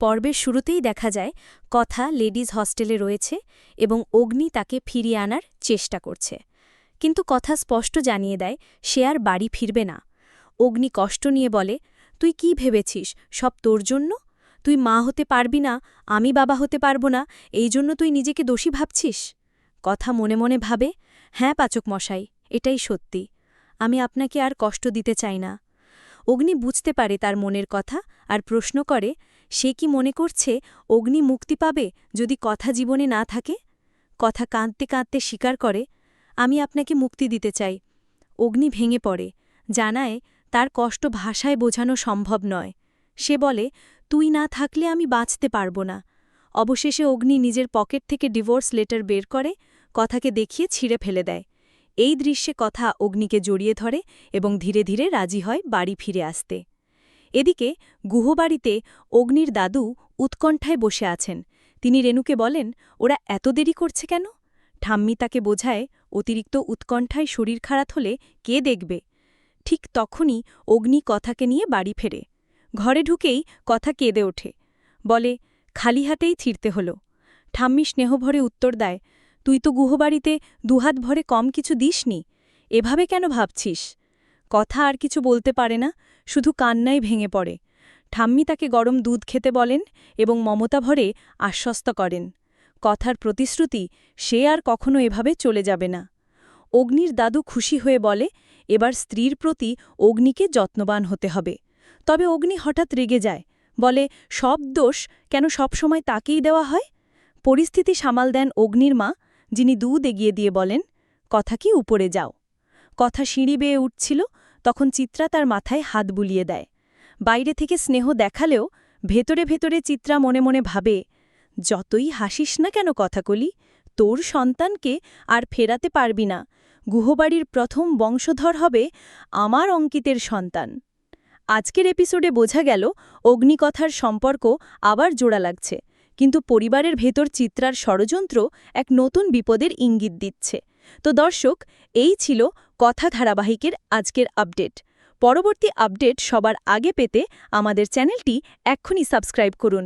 পর্বের শুরুতেই দেখা যায়, কথা লেডিজ হস্টেলে রয়েছে এবং অগ্নি তাকে ফিরিয়ে আনার চেষ্টা করছে। কিন্তু কথা স্পষ্ট জানিয়ে দেয়, সে আর বাড়ি ফিরবে না। অগ্নি কষ্ট নিয়ে বলে, তুই কি ভেবেছিস? সব তোর জন্য? তুই মা হতে পারবি না, আমি বাবা হতে পারব না, এই জন্য তুই নিজেকে দোষী ভাবছিস? কথা মনে মনে ভাবে হ্যাঁ পাচক মশাই, এটাই সত্যি। আমি আপনাকে আর কষ্ট দিতে চাই না। অগ্নি বুঝতে পারে তার মনের কথা আর প্রশ্ন করে, সে কি মনে করছে অগ্নি মুক্তি পাবে যদি কথা জীবনে না থাকে? কথা কাঁদতে কাঁদতে স্বীকার করে, আমি আপনাকে মুক্তি দিতে চাই। অগ্নি ভেঙে পড়ে, জানায়, তার কষ্ট ভাষায় বোঝানো সম্ভব নয়। সে বলে, তুই না থাকলে আমি বাঁচতে পারব না। অবশেষে অগ্নি নিজের পকেট থেকে ডিভোর্স লেটার বের করে, কথাকে দেখিয়ে ছিঁড়ে ফেলে দেয়। এই দৃশ্যে কথা অগ্নিকে জড়িয়ে ধরে এবং ধীরে ধীরে রাজি হয় বাড়ি ফিরে আসতে। এদিকে গুহবাড়িতে অগ্নির দাদু উৎকণ্ঠায় বসে আছেন। তিনি রেণুকে বলেন, ওরা এত দেরি করছে কেন? ঠাম্মি তাকে বোঝায় অতিরিক্ত উৎকণ্ঠায় শরীর খারাপ হলে কে দেখবে? ঠিক তখনই অগ্নি কথাকে নিয়ে বাড়ি ফেরে। ঘরে ঢুকেই কথা কেঁদে ওঠে। বলে, খালি হাতেই ছিঁড়তে হল। ঠাম্মি স্নেহভরে উত্তর দেয় তুই তো গুহবাড়িতে দুহাত ভরে কম কিছু দিসনি। এভাবে কেন ভাবছিস? কথা আর কিছু বলতে পারে না, শুধু কান্নায় ভেঙে পড়ে। ঠাম্মি তাকে গরম দুধ খেতে বলেন এবং মমতা ভরে আশ্বস্ত করেন। কথার প্রতিশ্রুতি সে আর কখনো এভাবে চলে যাবে না। অগ্নির দাদু খুশি হয়ে বলে, এবার স্ত্রীর প্রতি অগ্নিকে যত্নবান হতে হবে। তবে অগ্নি হঠাৎ রেগে যায়। বলে, সব দোষ কেন সবসময় তাকেই দেওয়া হয়? পরিস্থিতি সামাল দেন অগ্নির মা যিনি দুধ এগিয়ে দিয়ে বলেন, কথা কি উপরে যাও? কথা সিঁড়ি বেয়ে উঠছিল, তখন চিত্রা তার মাথায় হাত বুলিয়ে দেয়। বাইরে থেকে স্নেহ দেখালেও ভেতরে ভেতরে চিত্রা মনে মনে ভাবে, যতই হাসিস না কেন কথা কলি তোর সন্তানকে আর ফেরাতে পারবি না। গুহবাড়ির প্রথম বংশধর হবে আমার অঙ্কিতের সন্তান। আজকের এপিসোডে বোঝা গেল, অগ্নিকথার সম্পর্ক আবার জোড়া লাগছে। কিন্তু পরিবারের ভেতর চিত্রার ষড়যন্ত্র এক নতুন বিপদের ইঙ্গিত দিচ্ছে। তো দর্শক, এই ছিল কথা ধারাবাহিকের আজকের আপডেট। পরবর্তী আপডেট সবার আগে পেতে আমাদের চ্যানেলটি এক্ষুনি সাবস্ক্রাইব করুন।